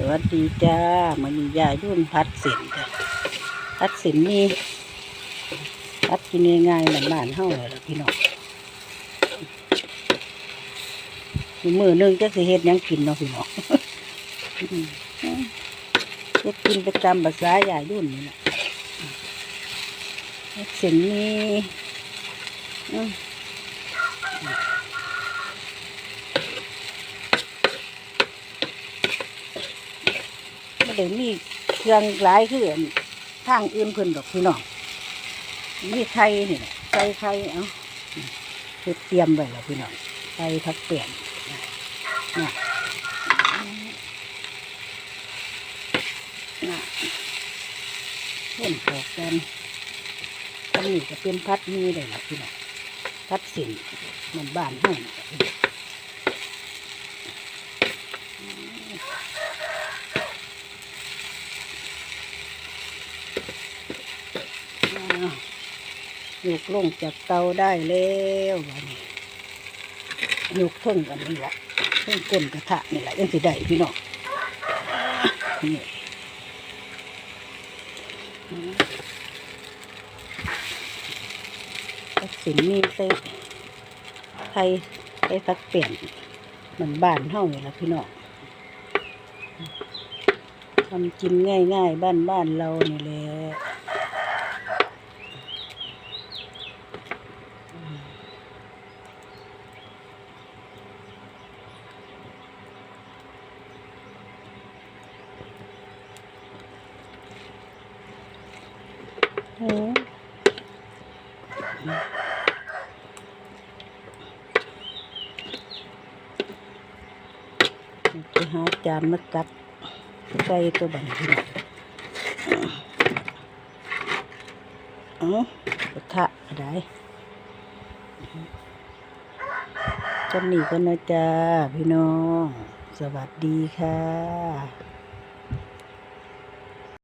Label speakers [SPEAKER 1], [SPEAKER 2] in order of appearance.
[SPEAKER 1] สวัสดีจ้ามันมียายุ่นพัดสินจ้ะพัดสินนี่พัดกินง่ายๆมันบ้านๆเฮาเลยล่ะพี่น้องมีมือหนึงจะสิเฮ็ดยังกินเนาะพี่น้องเฮ็ดกินไปตามภาษายายุ่นนี่แหละพัดสินนี่ ไม่ได้มีเครื่องหลายคืออันทางอื่นเพิ่นดอกพี่น้องมีไข่นี่แหละใส่ไข่เอาเฮ็ดเตรียมไว้แล้วพี่น้องใส่ทักเปลี่ยนนะนะเพิ่นพอกกันอันนี้จะเป็นพัดมีเลยล่ะพี่น้องพัดสินเหมันบ้านเฮานี่ล่ะพี่น้องอ้าว ยกลงจากเตาได้แล้วบัดนี้ยกเพิ่งกันนี่แหละเพิ่งก้นกระทะนี่แหละยังสิได้พี่น้องนี่ทักสินนี่ใส่ไทยใส่สักเปลี่ยนเหมือนบ้านเฮานี่แหละพี่น้องทำกินง่ายๆ บ้านบ้านๆเรานี่แหละ โอ้ไปหาจานมาตักใส่ตัวบันทีน่ะเอ๋อกระทะอะไรจำนี่กันนะจ้าพี่น้อง สวัสดีค่ะ